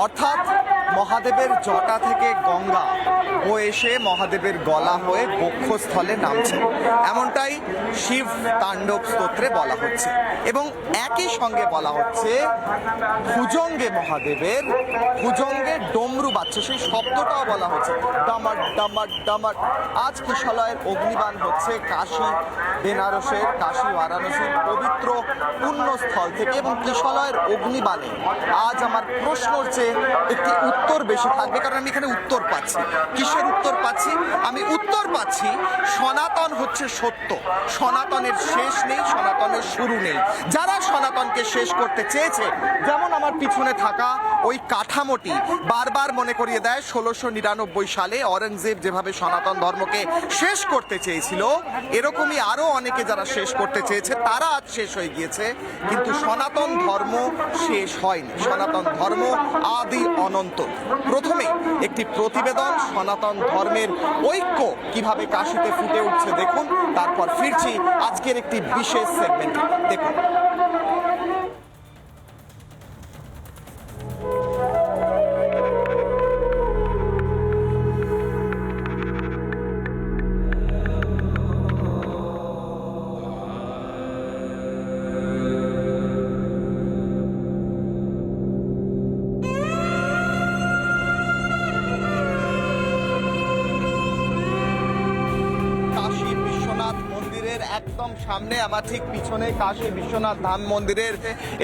অর্থাৎ মহাদেবের জটা থেকে গঙ্গা ও এসে মহাদেবের গলা হয়ে বক্ষস্থলে নামছে। এমনটাই শিব তাণ্ডব স্তোত্রে বলা হচ্ছে। এবং একই সঙ্গে বলা হচ্ছে, ভুজঙ্গে মহাদেবের, ভুজঙ্গে ডমরু বাজছে সেই শব্দটাও বলা হচ্ছে। ডামার ডামার ডামার আজ কিশলয়ের অগ্নিবাণ হচ্ছে কাশী, বেনারসের কাশী বারাণসীর পবিত্র পুণ্যস্থল থেকে। এবং কিশলয়ের অগ্নিবাণে আজ আমার প্রশ্ন হচ্ছে, একটি উত্তর বেশি থাকবে, কারণ আমি এখানে উত্তর পাচ্ছি। কিসের উত্তর পাচ্ছি, আমি উত্তর পাচ্ছি, সনাতন হচ্ছে সত্য। সনাতনের শেষ নেই, সনাতনের শুরু নেই। যারা সনাতনকে শেষ করতে চেয়েছে, যেমন আমার পিছনে থাকা ওই কাঠামোটি, বারবার মনে করিয়ে দেয়, ষোলোশো নিরানব্বই সালে অরঙ্গজেব যেভাবে সনাতন ধর্মকে শেষ করতে চেয়েছিল, এরকমই আরও অনেকে যারা শেষ করতে চেয়েছে, তারা আজ শেষ হয়ে গিয়েছে, কিন্তু সনাতন ধর্ম শেষ হয়নি। সনাতন ধর্ম আদি অনন্ত। প্রথমে একটি প্রতিবেদন সনাতন ধর্মের ঐক্য কীভাবে কাশিতে ফুটে উঠছে দেখুন। তারপর ফিরছি আজকের একটি বিশেষ সেগমেন্ট দেখুন। একদম সামনে আমার ঠিক পিছনে কাশী বিশ্বনাথ ধাম মন্দিরের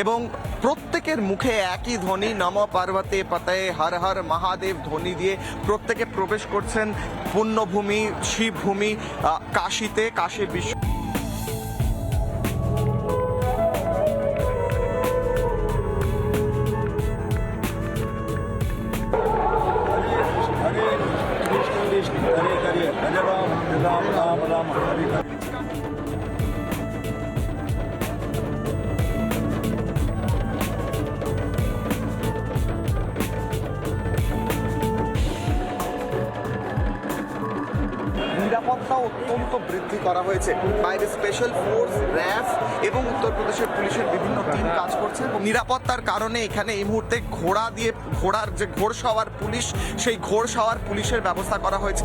এবং প্রত্যেকের মুখে একই ধ্বনি, নম পার্বতে পাতায় হর হর মহাদেব ধ্বনি দিয়ে প্রত্যেকে প্রবেশ করছেন পুণ্যভূমি শিবভূমি কাশীতে, কাশী বিশ্ব নিরাপত্তা অত্যন্ত বৃদ্ধি করা হয়েছে। বাইরে স্পেশাল ফোর্স র্যাফ এবং উত্তরপ্রদেশের পুলিশের বিভিন্ন টিম কাজ করছে এবং নিরাপত্তার কারণে এখানে এই মুহূর্তে ঘোড়া দিয়ে, ঘোড়ার যে ঘোড়সাওয়ার পুলিশ, সেই ঘোড়সাওয়ার পুলিশের ব্যবস্থা করা হয়েছে।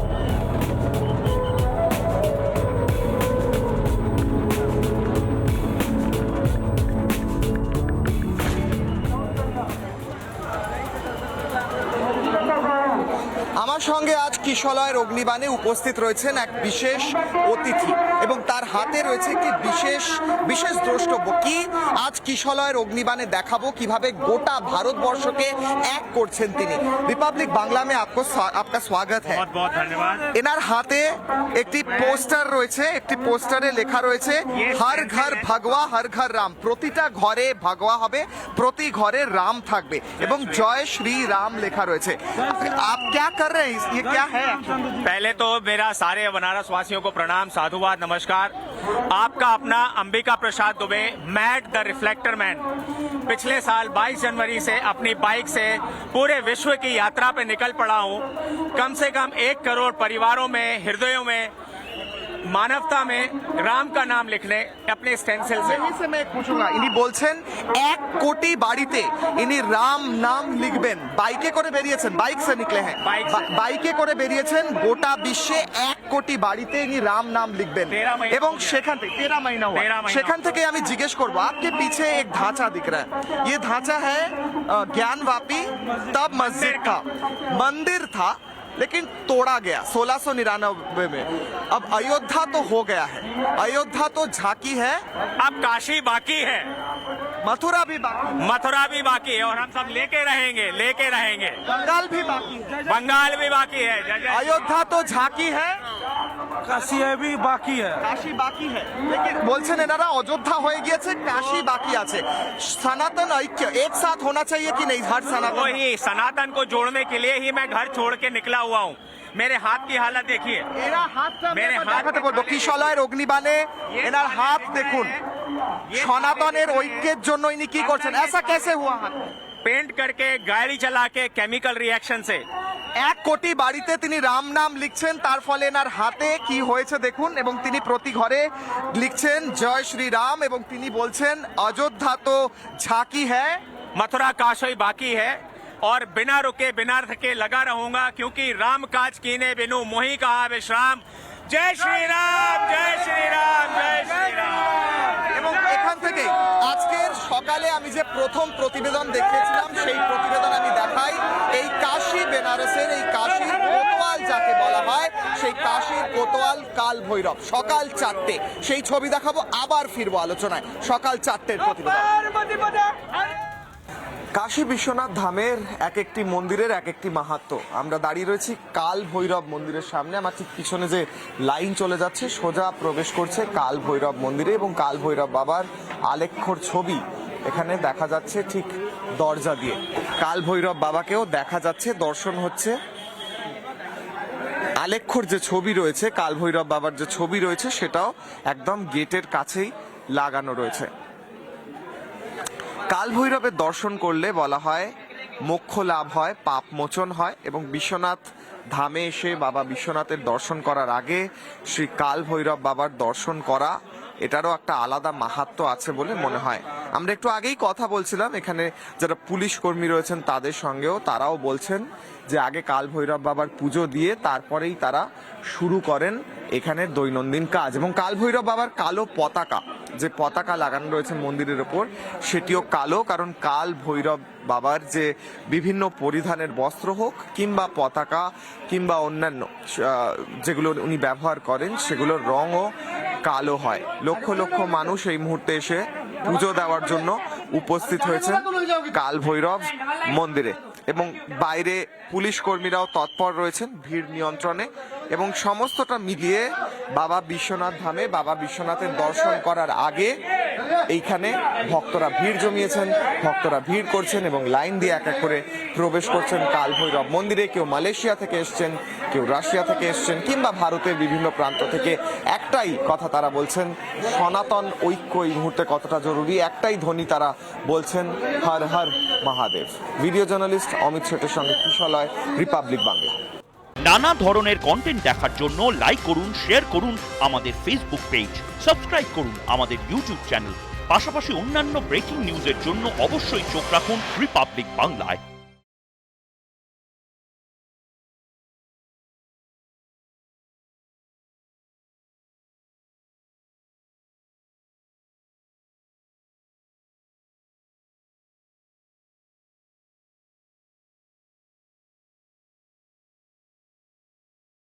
আমার সঙ্গে আজ কিশলয়ের অগ্নিবাণে উপস্থিত রয়েছেন এক বিশেষ অতিথি এবং তার হাতে রয়েছে একটি বিশেষ বিশেষ দ্রষ্টব্য কি আজ কিশলয়ের অগ্নিবাণে দেখাবো কিভাবে গোটা ভারতবর্ষকে এক করছেন তিনি রিপাবলিক বাংলা মে আপকো স্বা- আপকা স্বাগত হ্যাঁ बहुत बहुत धन्यवाद এনার হাতে একটি পোস্টার রয়েছে একটি পোস্টারে লেখা রয়েছে হর ঘর ভগবা হর ঘর রাম প্রতিটা ঘরে ভগবা হবে প্রতি ঘরে রাম থাকবে এবং জয় শ্রী রাম লেখা রয়েছে আপ क्या कर रहे हैं ये क्या है? पहले तो मेरा सारे बनारस वासियों को प्रणाम, साधुवाद, नमस्कार। आपका अपना Ambika Prasad Dubey Matt the reflector man पिछले साल 22 जनवरी से अपनी बाइक से पूरे विश्व की यात्रा पे निकल पड़ा हूँ। कम से कम एक करोड़ परिवारों में, हृदयों में মানবতা মে রাম কা নাম লিখলে আপনি স্টেনসেল से से मैं पूछूंगा ইনি বলছেন এক কোটি বাড়িতে ইনি রাম নাম লিখবেন বাইকে করে বেরিয়েছেন বাইক সে নিকলে হ্যাঁ বাইকে করে বেরিয়েছেন গোটা বিশ্বে এক কোটি বাড়িতে ইনি রাম নাম লিখবেন এবং সেখান থেকে তেরা মহিনা সেখান থেকে আমি জিজ্ঞেস করব আপকে পিছে এক ধাঁচা দিক রা ये ধাঁচা হ্যাঁ জ্ঞানবাপী তব মসজিদ কা মন্দির থা लेकिन तोड़ा गया सोलह सौ निन्यानबे में। अब अयोध्या तो हो गया है। अयोध्या तो झाकी है। अब काशी बाकी है। मथुरा भी बाकी मथुरा भी बाकी है और हम सब लेके रहेंगे लेके रहेंगे। बंगाल भी बाकी है। बंगाल भी बाकी है। अयोध्या तो झाकी है। काशी भी बाकी है কাশি বাকি है लेकिन বলছেন এনারা অযোধ্যা হয়ে গিয়েছে কাশি বাকি আছে সনাতন ঐক্য एक साथ होना चाहिए कि नहीं हर सनातन वही सनातन को जोड़ने के लिए ही मैं घर छोड़ के निकला हुआ हूँ मेरे हाथ की हालत देखिए এরা হাতটা মেরে মেরে হাত দেখাতে বলবো কিশলয়ের অগ্নিবাণে এনার হাত দেখুন সনাতনের ঐক্যের জন্য ইনি কি করছেন ऐसा कैसे हुआ हाथ पेंट करके गाड़ी चला के केमिकल रिएक्शन से এক কোটি বাড়িতে তিনি রাম নাম লিখছেন তার ফলে এনার হাতে কি হয়েছে দেখুন এবং তিনি প্রতি ঘরে লিখছেন জয় শ্রী রাম এবং তিনি বলছেন অযোধ্যা তো ঝাঁকি হ্যাঁ मथुरा काशी बाकी है और बिना रुके बिना थके लगा रहूंगा क्योंकि राम काज कीने बिनु मोही कहा विश्राम जय श्री राम जय श्री राम जय श्री राम এবং এখান থেকে আজকের সকালে আমি যে প্রথম প্রতিবেদন দেখিয়েছিলাম সেই প্রতিবেদন আমি দেখাই, এই কাশী বেনারসের এই কাশীর কোতোয়াল যাকে বলা হয়, সেই কাশীর কোতোয়াল কাল ভৈরব সকাল চারটে। সেই ছবি দেখাবো, আবার ফিরবো আলোচনায়। সকাল চারটের প্রতিবেদন। কাশী বিশ্বনাথ ধামের এক একটি মন্দিরের এক একটি মাহাত্ম। আমরা দাঁড়িয়ে রয়েছি কাল ভৈরব মন্দিরের সামনে। আমার ঠিক পিছনে যে লাইন চলে যাচ্ছে, সোজা প্রবেশ করছে কাল ভৈরব মন্দিরে এবং কাল ভৈরব বাবার আলেখ্যর ছবি। এখানে দেখা যাচ্ছে ঠিক দরজা দিয়ে। কাল ভৈরব বাবাকেও দেখা যাচ্ছে, দর্শন হচ্ছে। আলেক্ষর যে ছবি রয়েছে, কাল ভৈরব বাবার যে ছবি রয়েছে, সেটাও একদম গেটের কাছেই লাগানো রয়েছে। কাল ভৈরবের দর্শন করলে বলা হয়, মোক্ষ লাভ হয়, পাপ মোচন হয় এবং বিশ্বনাথ ধামে এসে বাবা বিশ্বনাথের দর্শন করার আগে শ্রী কাল ভৈরব বাবার দর্শন করা, এটারও একটা আলাদা মাহাত্ম আছে বলে মনে হয়। আমরা একটু আগেই কথা বলছিলাম, এখানে যারা পুলিশ কর্মী রয়েছেন তাদের সঙ্গেও তারাও বলছেন যে আগে কাল ভৈরব বাবার পুজো দিয়ে তারপরেই তারা শুরু করেন এখানের দৈনন্দিন কাজ। এবং কাল ভৈরব বাবার কালো পতাকা, যে পতাকা লাগানো রয়েছে মন্দিরের ওপর, সেটিও কালো, কারণ কাল ভৈরব বাবার যে বিভিন্ন পরিধানের বস্ত্র হোক কিংবা পতাকা কিংবা অন্যান্য যেগুলো উনি ব্যবহার করেন, সেগুলোর রঙও কালো হয়। লক্ষ লক্ষ মানুষ এই মুহূর্তে এসে পুজো দেওয়ার জন্য উপস্থিত হয়েছে কাল ভৈরব মন্দিরে। এবং বাইরে পুলিশ কর্মীরাও তৎপর রয়েছেন ভিড় নিয়ন্ত্রণে। এবং সমস্তটা মিলিয়ে বাবা বিশ্বনাথ ধামে বাবা বিশ্বনাথের দর্শন করার আগে এইখানে ভক্তরা ভিড় জমিয়েছেন, ভক্তরা ভিড় করছেন এবং লাইন দিয়ে এক এক করে প্রবেশ করছেন কাল ভৈরব মন্দিরে। কেউ মালয়েশিয়া থেকে এসছেন কেউ রাশিয়া থেকে এসছেন কিংবা ভারতের বিভিন্ন প্রান্ত থেকে, একটাই কথা তারা বলছেন, সনাতন ঐক্য এই মুহূর্তে কতটা জরুরি? একটাই ধ্বনি তারা বলছেন, হর হর মহাদেব। ভিডিও জার্নালিস্ট অমিত শেটের সঙ্গে কিশলয়, রিপাবলিক বাংলা। নানা ধরনের কন্টেন্ট দেখার জন্য লাইক করুন শেয়ার করুন আমাদের ফেসবুক পেজ সাবস্ক্রাইব করুন আমাদের ইউটিউব চ্যানেল পাশাপাশি অন্যান্য ব্রেকিং নিউজের জন্য অবশ্যই চোখ রাখুন রিপাবলিক বাংলায়